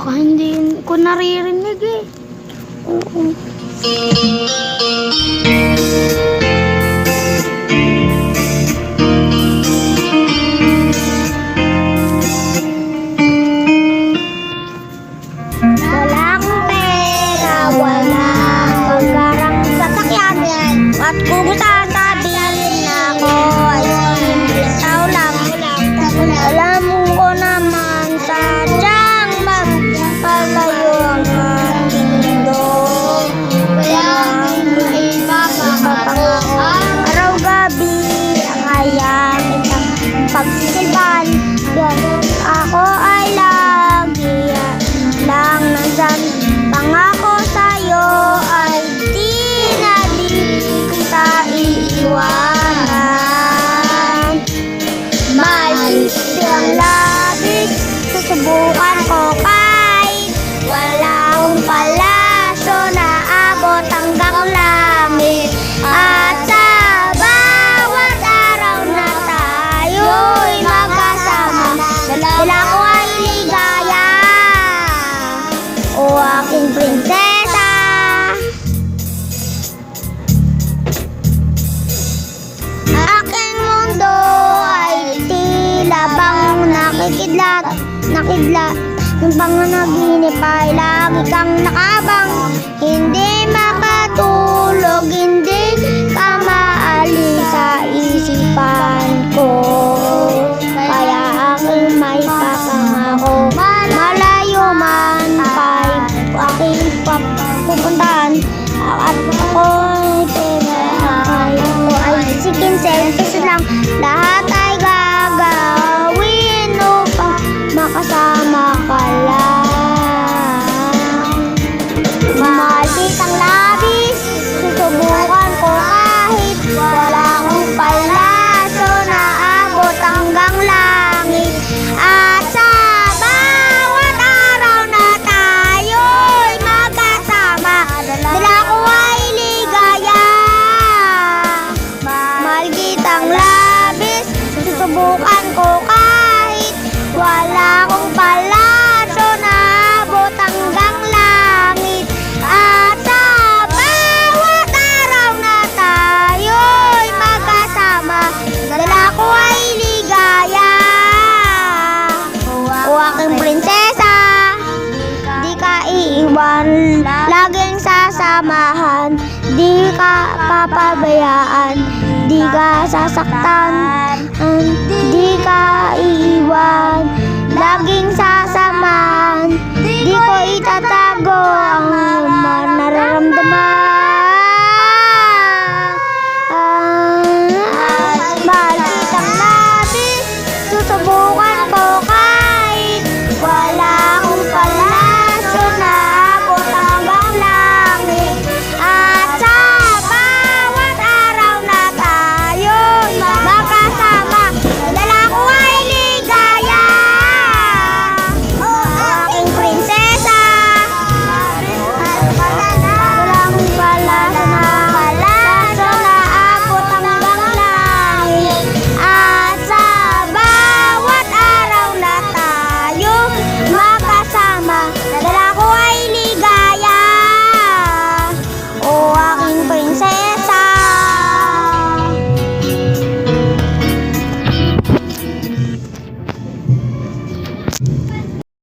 Baka hindi ko naririnig eh. Oo. nakidlat, nakidlat ng panganaginip ay lagi kang nakabang. Hindi makatulog, hindi ka maalis sa isipan ko. Kaya aking may papangako malayo man kay aking pupuntahan. At ako ay sige, sige, lang. Lahat 快乐。buwan Laging sasamahan Di ka papabayaan Di ka sasaktan Di ka iiwan. Laging sasamahan